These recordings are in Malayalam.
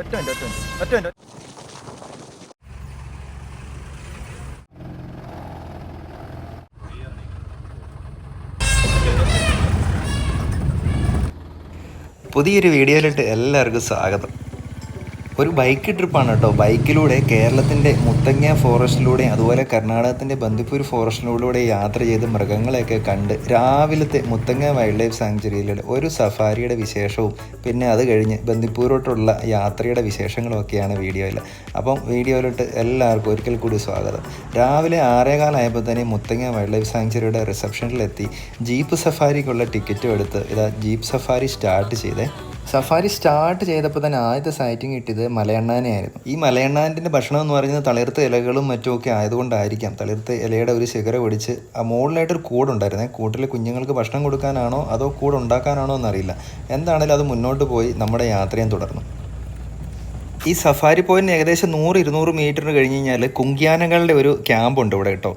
ഒറ്റ മിനിറ്റ് പുതിയൊരു വീഡിയോയിലിട്ട് എല്ലാവർക്കും സ്വാഗതം. ഒരു ബൈക്ക് ട്രിപ്പാണ് കേട്ടോ. ബൈക്കിലൂടെ കേരളത്തിന്റെ മുത്തങ്ങ ഫോറസ്റ്റിലൂടെ അതുപോലെ കർണാടകത്തിന്റെ ബന്ദിപ്പൂർ ഫോറസ്റ്റിലൂടെ യാത്ര ചെയ്ത് മൃഗങ്ങളെയൊക്കെ കണ്ട് രാവിലത്തെ മുത്തങ്ങ വൈൽഡ് ലൈഫ് സാങ്ച്വറിയിലൂടെ ഒരു സഫാരിയുടെ വിശേഷവും പിന്നെ അത് കഴിഞ്ഞ് ബന്ദിപ്പൂരോട്ടുള്ള യാത്രയുടെ വിശേഷങ്ങളും ഒക്കെയാണ് വീഡിയോയിൽ അപ്പം വീഡിയോയിലോട്ട് എല്ലാവർക്കും ഒരിക്കൽ കൂടി സ്വാഗതം. രാവിലെ ആറേകാലായപ്പോൾ തന്നെ മുത്തങ്ങ വൈൽഡ് ലൈഫ് സാങ്ച്വറിയുടെ റിസപ്ഷനിലെത്തി ജീപ്പ് സഫാരിക്കുള്ള ടിക്കറ്റും എടുത്ത് ഇതാ ജീപ്പ് സഫാരി സ്റ്റാർട്ട് ചെയ്തേ. സഫാരി സ്റ്റാർട്ട് ചെയ്തപ്പോൾ തന്നെ ആദ്യത്തെ സൈറ്റിംഗ് കിട്ടിയത് മലയണ്ണാനെയായിരുന്നു. ഈ മലയണ്ണാന്റെ ഭക്ഷണം എന്ന് പറയുന്നത് തളിർത്ത ഇലകളും മറ്റുമൊക്കെ ആയതുകൊണ്ടായിരിക്കാം. തളിർത്ത ഇലയുടെ ഒരു ശിഖര ഒടിച്ച് ആ മുകളിലായിട്ടൊരു കൂടുണ്ടായിരുന്നേ. കൂട്ടിൽ കുഞ്ഞുങ്ങൾക്ക് ഭക്ഷണം കൊടുക്കാനാണോ അതോ കൂട് ഉണ്ടാക്കാനാണോ എന്നറിയില്ല. എന്താണേലും അത് മുന്നോട്ട് പോയി നമ്മുടെ യാത്രയും തുടർന്നു. ഈ സഫാരി പോയിന്റ് ഏകദേശം നൂറ് ഇരുന്നൂറ് മീറ്റർ കഴിഞ്ഞ് കഴിഞ്ഞാൽ കുങ്കിയാനകളുടെ ഒരു ക്യാമ്പുണ്ട് ഇവിടെ കേട്ടോ.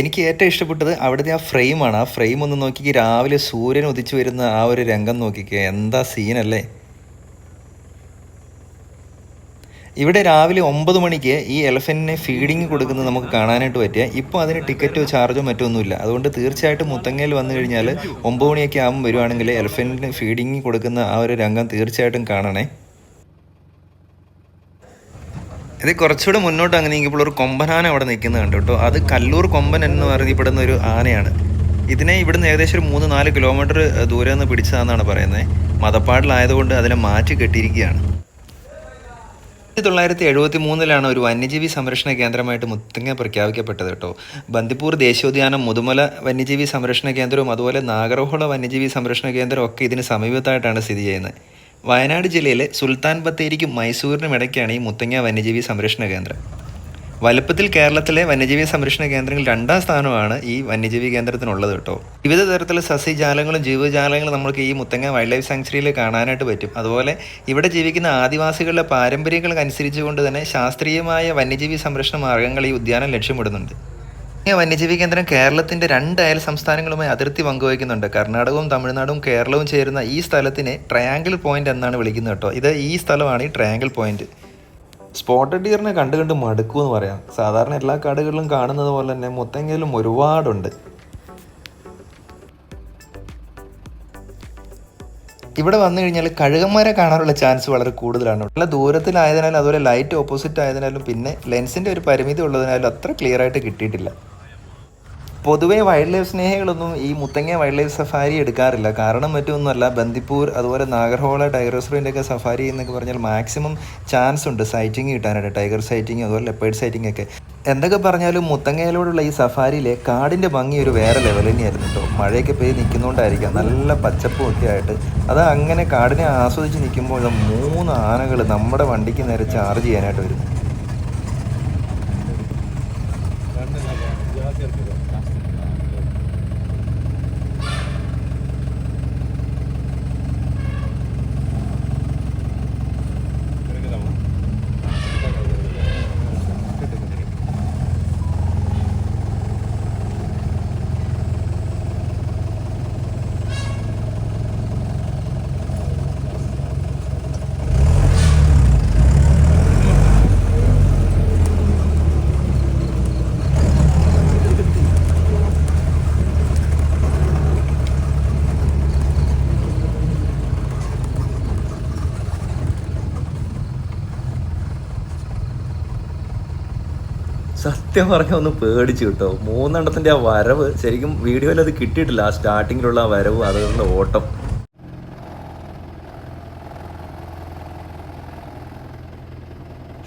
എനിക്ക് ഏറ്റവും ഇഷ്ടപ്പെട്ടത് അവിടുത്തെ ആ ഫ്രെയിമാണ്. ആ ഫ്രെയിം ഒന്ന് നോക്കിക്ക് രാവിലെ സൂര്യൻ ഉദിച്ചു വരുന്ന ആ ഒരു രംഗം നോക്കിക്കുക എന്താ സീനല്ലേ? ഇവിടെ രാവിലെ ഒമ്പത് മണിക്ക് ഈ എലഫന്റിനെ ഫീഡിങ് കൊടുക്കുന്നത് നമുക്ക് കാണാനായിട്ട് പറ്റിയ. ഇപ്പോൾ അതിന് ടിക്കറ്റോ ചാർജോ മറ്റോ ഒന്നുമില്ല അതുകൊണ്ട് തീർച്ചയായിട്ടും മുത്തങ്ങയിൽ വന്നു കഴിഞ്ഞാൽ ഒമ്പത് മണിയൊക്കെ ആകുമ്പോൾ വരുവാണെങ്കിൽ എലഫന്റിന് ഫീഡിങ് കൊടുക്കുന്ന ആ ഒരു രംഗം തീർച്ചയായിട്ടും കാണണേ. ഇത് കുറച്ചുകൂടെ മുന്നോട്ട് അങ്ങനെ ഇപ്പോൾ ഒരു കൊമ്പനാന അവിടെ നിൽക്കുന്നത് കണ്ടു കേട്ടോ. അത് കല്ലൂർ കൊമ്പൻ എന്ന് അറിയപ്പെടുന്ന ഒരു ആനയാണ്. ഇതിനെ ഇവിടുന്ന് ഏകദേശം ഒരു മൂന്ന് നാല് കിലോമീറ്റർ ദൂരെ നിന്ന് പിടിച്ചതാണെന്നാണ് പറയുന്നത്. മതപ്പാടിലായതുകൊണ്ട് അതിനെ മാറ്റി കെട്ടിയിരിക്കുകയാണ്. ആയിരത്തി തൊള്ളായിരത്തി എഴുപത്തി മൂന്നിലാണ് ഒരു വന്യജീവി സംരക്ഷണ കേന്ദ്രമായിട്ട് മുത്തങ്ങ പ്രഖ്യാപിക്കപ്പെട്ടത് കേട്ടോ. ബന്ദിപ്പൂർ ദേശീയോദ്യാനം മുതുമല വന്യജീവി സംരക്ഷണ കേന്ദ്രവും അതുപോലെ നാഗർഹോള വന്യജീവി സംരക്ഷണ കേന്ദ്രവും ഒക്കെ ഇതിന് സമീപത്തായിട്ടാണ് സ്ഥിതി ചെയ്യുന്നത്. വയനാട് ജില്ലയിലെ സുൽത്താൻ ബത്തേരിക്കും മൈസൂരിനും ഇടയ്ക്കാണ് ഈ മുത്തങ്ങ വന്യജീവി സംരക്ഷണ കേന്ദ്രം. വലുപ്പത്തിൽ കേരളത്തിലെ വന്യജീവി സംരക്ഷണ കേന്ദ്രങ്ങളിൽ രണ്ടാം സ്ഥാനമാണ് ഈ വന്യജീവി കേന്ദ്രത്തിനുള്ളത് കേട്ടോ. വിവിധ തരത്തിലുള്ള സസ്യജാലങ്ങളും ജീവജാലങ്ങളും നമുക്ക് ഈ മുത്തങ്ങ വൈൽഡ് ലൈഫ് സാങ്ച്വറിയിൽ കാണാനായിട്ട് പറ്റും. അതുപോലെ ഇവിടെ ജീവിക്കുന്ന ആദിവാസികളുടെ പാരമ്പര്യങ്ങൾക്ക് അനുസരിച്ചുകൊണ്ട് തന്നെ ശാസ്ത്രീയമായ വന്യജീവി സംരക്ഷണ മാർഗങ്ങൾ ഈ ഉദ്യാനം ലക്ഷ്യമിടുന്നുണ്ട്. വന്യജീവി കേന്ദ്രം കേരളത്തിന്റെ രണ്ട് അയൽ സംസ്ഥാനങ്ങളുമായി അതിർത്തി പങ്കുവയ്ക്കുന്നുണ്ട്. കർണാടകവും തമിഴ്നാടും കേരളവും ചേരുന്ന ഈ സ്ഥലത്തിനെ ട്രയാങ്കിൾ പോയിന്റ് എന്നാണ് വിളിക്കുന്നത് കേട്ടോ. ഇത് ഈ സ്ഥലമാണ് ഈ ട്രയാങ്കിൾ പോയിന്റ്. സ്പോട്ടഡ് ഡിയറിനെ കണ്ടു കണ്ട് മടുക്കൂ എന്ന് പറയാം. സാധാരണ എല്ലാ കാടുകളിലും കാണുന്നത് പോലെ തന്നെ മുത്തങ്ങയിലും ഒരുപാടുണ്ട്. ഇവിടെ വന്നു കഴിഞ്ഞാൽ കഴുകന്മാരെ കാണാനുള്ള ചാൻസ് വളരെ കൂടുതലാണ്. നല്ല ദൂരത്തിലായതിനാലും അതുപോലെ ലൈറ്റ് ഓപ്പോസിറ്റ് ആയതിനാലും പിന്നെ ലെൻസിന്റെ ഒരു പരിമിതി ഉള്ളതിനാലും അത്ര ക്ലിയർ ആയിട്ട് കിട്ടിയിട്ടില്ല. പൊതുവേ വൈൽഡ് ലൈഫ് സ്നേഹികളൊന്നും ഈ മുത്തങ്ങ വൈൽഡ് ലൈഫ് സഫാരി എടുക്കാറില്ല. കാരണം മറ്റൊന്നുമല്ല ബന്ദിപ്പൂർ അതുപോലെ നാഗർഹോള ടൈഗർ റിസർവിന്റെയൊക്കെ സഫാരി എന്നൊക്കെ പറഞ്ഞാൽ മാക്സിമം ചാൻസ് ഉണ്ട് സൈറ്റിംഗ് കിട്ടാനായിട്ട്. ടൈഗർ സൈറ്റിംഗ് അതുപോലെ ലെപ്പേഡ് സൈറ്റിംഗ് ഒക്കെ. എന്തൊക്കെ പറഞ്ഞാലും മുത്തങ്ങയിലൂടെയുള്ള ഈ സഫാരിയിലെ കാടിന്റെ ഭംഗി ഒരു വേറെ ലെവൽ തന്നെയായിരുന്നു കേട്ടോ മഴയൊക്കെ പെയ്ത് നിൽക്കുന്നതുകൊണ്ടായിരിക്കാം നല്ല പച്ചപ്പും ഒക്കെ ആയിട്ട്. അത് അങ്ങനെ കാടിനെ ആസ്വദിച്ച് നിൽക്കുമ്പോൾ മൂന്ന് ആനകൾ നമ്മുടെ വണ്ടിക്ക് നേരെ ചാർജ് ചെയ്യാനായിട്ട് വരും. தண்ணி ஜாஸ்தியாக இருக்குது സത്യം പറഞ്ഞാൽ ഒന്ന് പേടിച്ചു കിട്ടോ. മൂന്നെണ്ണത്തിന്റെ ആ വരവ് ശരിക്കും വീഡിയോയിൽ അത് കിട്ടിയിട്ടില്ല. ആ സ്റ്റാർട്ടിങ്ങിലുള്ള ആ വരവ് അതുകൊണ്ടുള്ള ഓട്ടം.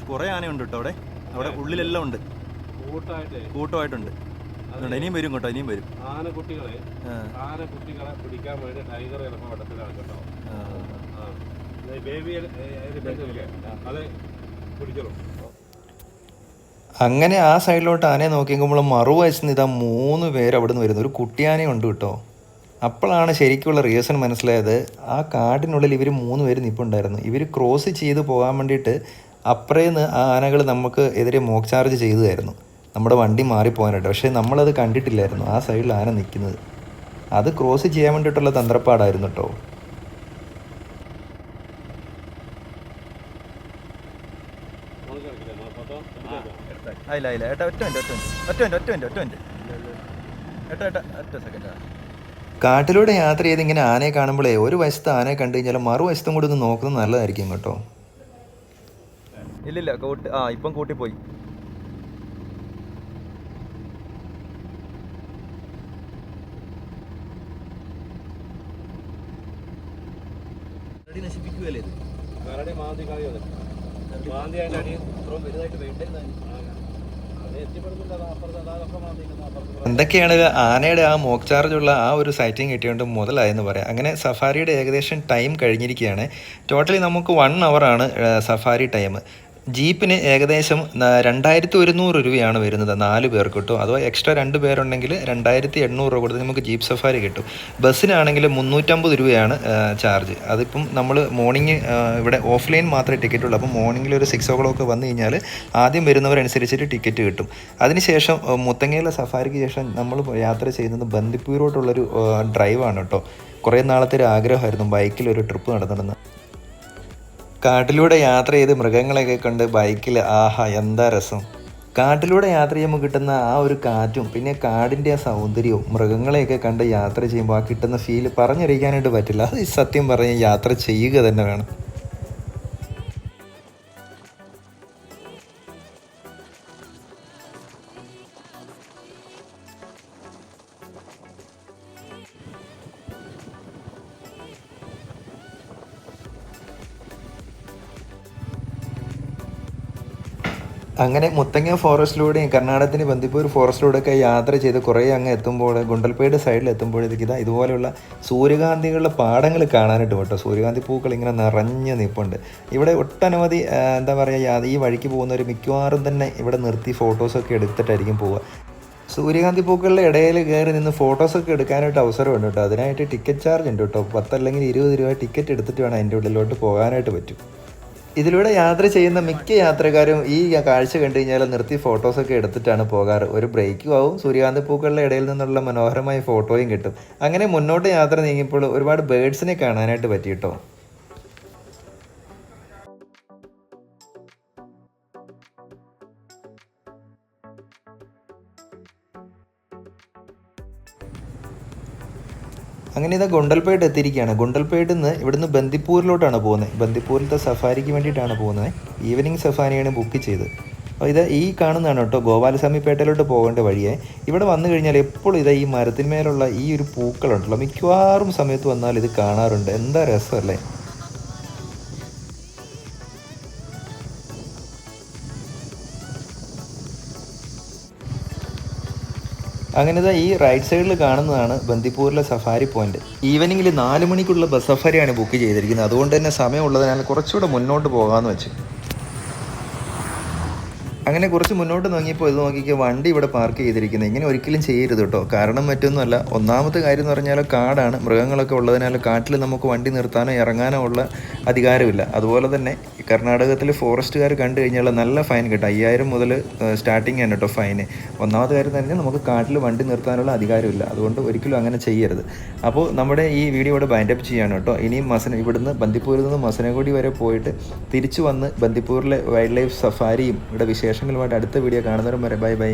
കുറേ ആനയുണ്ട് കേട്ടോ അവിടെ. അവിടെ ഉള്ളിലെല്ലാം ഉണ്ട്. കൂട്ടമായിട്ടുണ്ട്. അതുകൊണ്ട് ഇനിയും വരും കേട്ടോ ഇനിയും വരും. ആനക്കുട്ടികളെ ആനക്കുട്ടികളെ പിടിക്കാൻ വേണ്ടി ടൈഗർ ചിലപ്പോൾ വട്ടത്തിലാണ് കേട്ടോ. ബേബി അത് പിടിച്ചോളൂ. അങ്ങനെ ആ സൈഡിലോട്ട് ആനയെ നോക്കിക്കുമ്പോൾ മറുവശത്ത് ഇതാ മൂന്ന് പേര് അവിടെ നിന്ന് വരുന്നു. ഒരു കുട്ടിയാനയുണ്ട് കേട്ടോ. അപ്പോഴാണ് ശരിക്കുള്ള റീസൺ മനസ്സിലായത്. ആ കാടിനുള്ളിൽ ഇവർ മൂന്ന് പേര് നിൽപ്പുണ്ടായിരുന്നു ഇവർ ക്രോസ് ചെയ്ത് പോകാൻ വേണ്ടിയിട്ട് അപ്പുറേന്ന് ആ ആനകൾ നമുക്ക് എതിരെ മോക്ക് ചാർജ് ചെയ്തതായിരുന്നു. നമ്മുടെ വണ്ടി മാറിപ്പോകാനായിട്ട്. പക്ഷേ നമ്മളത് കണ്ടിട്ടില്ലായിരുന്നു. ആ സൈഡിൽ ആന നിൽക്കുന്നത്. അത് ക്രോസ് ചെയ്യാൻ വേണ്ടിയിട്ടുള്ള തന്ത്രപ്പാടായിരുന്നു കേട്ടോ. ആയില്ല ആയില്ല ഏട്ടാ ഒറ്റ മിനിറ്റ് ഒറ്റ മിനിറ്റ്. ഒറ്റ മിനിറ്റ് ഒറ്റ മിനിറ്റ് ഒറ്റ മിനിറ്റ്. ഏട്ടാ ഏട്ടാ ഒറ്റ സെക്കൻഡ് കാട്ടിലൂടെ യാത്ര ചെയ്ത് ഇങ്ങനെ ആനയെ കാണുമ്പോഴേ ഒരു വശത്ത് ആനയെ കണ്ടു കഴിഞ്ഞാൽ മറുവശത്തും കൂടി ഒന്ന് നോക്കുന്നത് നല്ലതായിരിക്കും കേട്ടോ. ഇല്ലില്ല കൂട്ടി ആ ഇപ്പം കൂട്ടിപ്പോയി. നശിപ്പിക്കുകയല്ലേ ഇത്? കരടി മാന്തി കാര്യം മാന്തി അതിന്റെ അടിയിൽ ഇത്രയും വലുതായിട്ട് വേണ്ടേ എന്തൊക്കെയാണ് ആനയുടെ ആ മോക്ക് ചാർജുള്ള ആ ഒരു സൈറ്റിംഗ് കിട്ടിയോണ്ട് മുതലായെന്ന് പറയാം. അങ്ങനെ സഫാരിയുടെ ഏകദേശം ടൈം കഴിഞ്ഞിരിക്കുകയാണ്. ടോട്ടലി നമുക്ക് വൺ ആണ് സഫാരി ടൈം ജീപ്പിന് ഏകദേശം രണ്ടായിരത്തി ഒരുന്നൂറ് രൂപയാണ് വരുന്നത് നാല് പേർക്ക് കിട്ടും. അഥവാ എക്സ്ട്രാ രണ്ട് പേരുണ്ടെങ്കിൽ രണ്ടായിരത്തി എണ്ണൂറ് രൂപ കൊടുത്ത് നമുക്ക് ജീപ്പ് സഫാരി കിട്ടും. ബസ്സിനാണെങ്കിൽ മുന്നൂറ്റമ്പത് രൂപയാണ് ചാർജ് അതിപ്പം നമ്മൾ മോർണിംഗ് ഇവിടെ ഓഫ്ലൈൻ മാത്രമേ ടിക്കറ്റ് ഉള്ളൂ. അപ്പം മോർണിംഗിൽ ഒരു സിക്സ് ഓ ക്ലോക്ക് വന്നു കഴിഞ്ഞാൽ ആദ്യം വരുന്നവരനുസരിച്ചിട്ട് ടിക്കറ്റ് കിട്ടും. അതിനുശേഷം മുത്തങ്ങയിലെ സഫാരിക്ക് ശേഷം നമ്മൾ യാത്ര ചെയ്യുന്നത് ബന്ദിപ്പൂരോട്ടുള്ളൊരു ഡ്രൈവാണ് കേട്ടോ. കുറേ നാളത്തെ ഒരു ആഗ്രഹമായിരുന്നു ബൈക്കിൽ ഒരു ട്രിപ്പ് നടത്തണമെന്ന്. കാട്ടിലൂടെ യാത്ര ചെയ്ത് മൃഗങ്ങളെയൊക്കെ കണ്ട് ബൈക്കിൽ ആഹാ എന്താ രസം. കാട്ടിലൂടെ യാത്ര ചെയ്യുമ്പോൾ കിട്ടുന്ന ആ ഒരു കാറ്റും പിന്നെ കാടിന്റെ ആ സൗന്ദര്യവും മൃഗങ്ങളെയൊക്കെ കണ്ട് യാത്ര ചെയ്യുമ്പോൾ ആ കിട്ടുന്ന ഫീൽ പറഞ്ഞറിയിക്കാനായിട്ട് പറ്റില്ല. അത് സത്യം പറഞ്ഞ് യാത്ര ചെയ്യുക തന്നെ വേണം. അങ്ങനെ മുത്തങ്ങ ഫോറസ്റ്റിലൂടെയും കർണാടകത്തിന് ബന്ദിപ്പൂർ ഫോറസ്റ്റിലൂടെയൊക്കെ യാത്ര ചെയ്ത് കുറേ അങ്ങ് എത്തുമ്പോൾ ഗുണ്ടൽപേട് സൈഡിൽ എത്തുമ്പോഴത്തേക്ക് ഇതാ ഇതുപോലെയുള്ള സൂര്യകാന്തികളുടെ പാടങ്ങൾ കാണാനായിട്ട് കേട്ടോ സൂര്യകാന്തി പൂക്കൾ ഇങ്ങനെ നിറഞ്ഞ് നിൽപ്പുണ്ട്. ഇവിടെ ഒട്ടനവധി എന്താ പറയുക ഈ വഴിക്ക് പോകുന്നവർ മിക്കവാറും തന്നെ ഇവിടെ നിർത്തി ഫോട്ടോസൊക്കെ എടുത്തിട്ടായിരിക്കും പോവുക. സൂര്യകാന്തി പൂക്കളുടെ ഇടയിൽ കയറി നിന്ന് ഫോട്ടോസൊക്കെ എടുക്കാനായിട്ട് അവസരമുണ്ട് കേട്ടോ. അതിനായിട്ട് ടിക്കറ്റ് ചാർജ് ഉണ്ട് കേട്ടോ. പത്തല്ലെങ്കിൽ ഇരുപത് രൂപ ടിക്കറ്റ് എടുത്തിട്ട് വേണം അതിന്റെ ഉള്ളിലോട്ട് പോകാനായിട്ട് പറ്റും. ഇതിലൂടെ യാത്ര ചെയ്യുന്ന മിക്ക യാത്രക്കാരും ഈ കാഴ്ച കണ്ടു കഴിഞ്ഞാൽ നിർത്തി ഫോട്ടോസൊക്കെ എടുത്തിട്ടാണ് പോകാറ്. ഒരു ബ്രേക്കും ആവും. സൂര്യകാന്തി പൂക്കളുടെ ഇടയിൽ നിന്നുള്ള മനോഹരമായ ഫോട്ടോയും കിട്ടും. അങ്ങനെ മുന്നോട്ട് യാത്ര നീങ്ങിയപ്പോൾ ഒരുപാട് ബേഡ്സിനെ കാണാനായിട്ട് പറ്റി കേട്ടോ. അങ്ങനെ ഇതാ ഗുണ്ടൽപേട്ട് എത്തിയിരിക്കുകയാണ്. ഗുണ്ടൽപേട്ടിൽ നിന്ന് ഇവിടുന്ന് ബന്ദിപ്പൂരിലോട്ടാണ് പോകുന്നത്. ബന്ദിപ്പൂരിലത്തെ സഫാരിക്ക് വേണ്ടിയിട്ടാണ് പോകുന്നത്. ഈവനിങ് സഫാരിയാണ് ബുക്ക് ചെയ്ത് അപ്പോൾ ഇത് ഈ കാണുന്നതാണ് കേട്ടോ ഗോപാലസ്വാമിപ്പേട്ടയിലോട്ട് പോകേണ്ട വഴിയെ. ഇവിടെ വന്നു കഴിഞ്ഞാൽ എപ്പോഴും ഇതാ ഈ മരത്തിന്മേലുള്ള ഈ ഒരു പൂക്കളുണ്ടല്ലോ. മിക്കവാറും സമയത്ത് വന്നാൽ ഇത് കാണാറുണ്ട്. എന്താ രസമല്ലേ? അങ്ങനെ ഈ റൈറ്റ് സൈഡിൽ കാണുന്നതാണ് ബന്ദിപ്പൂരിലെ സഫാരി പോയിന്റ് ഈവനിങ്ങിൽ നാല് മണിക്കുള്ള ബസ് സഫാരിയാണ് ബുക്ക് ചെയ്തിരിക്കുന്നത്. അതുകൊണ്ട് തന്നെ സമയമുള്ളതിനാൽ കുറച്ചുകൂടെ മുന്നോട്ട് പോകാമെന്ന് വെച്ചു. അങ്ങനെ കുറച്ച് മുന്നോട്ട് നോക്കിയപ്പോൾ ഇത് നോക്കിക്ക് വണ്ടി ഇവിടെ പാർക്ക് ചെയ്തിരിക്കുന്നത്. ഇങ്ങനെ ഒരിക്കലും ചെയ്യരുത് കേട്ടോ കാരണം മറ്റൊന്നുമല്ല ഒന്നാമത്തെ കാര്യം എന്ന് പറഞ്ഞാൽ കാടാണ്. മൃഗങ്ങളൊക്കെ ഉള്ളതിനാൽ കാട്ടിൽ നമുക്ക് വണ്ടി നിർത്താനോ ഇറങ്ങാനോ ഉള്ള അധികാരമില്ല. അതുപോലെ തന്നെ കർണാടകത്തിൽ ഫോറസ്റ്റുകാർ കണ്ടു കഴിഞ്ഞാൽ നല്ല ഫൈൻ കിട്ടും. അയ്യായിരം മുതൽ സ്റ്റാർട്ടിങ് ആണ് കേട്ടോ ഫൈന് ഒന്നാമത്തെ കാര്യം തന്നെ നമുക്ക് കാട്ടിൽ വണ്ടി നിർത്താനുള്ള അധികാരമില്ല. അതുകൊണ്ട് ഒരിക്കലും അങ്ങനെ ചെയ്യരുത്. അപ്പോൾ നമ്മുടെ ഈ വീഡിയോ ഇവിടെ ബൈൻഡപ്പ് ചെയ്യാണ് കേട്ടോ ഇനിയും മസന ഇവിടുന്ന് ബന്ദിപ്പൂരിൽ നിന്ന് മസനഗുഡി വരെ പോയിട്ട് തിരിച്ചു വന്ന് ബന്ദിപ്പൂരിലെ വൈൽഡ് ലൈഫ് സഫാരിയും ഇവിടെ വിശേഷങ്ങളുമായിട്ട് അടുത്ത വീഡിയോ കാണുന്നവരും വരെ. Bye bye.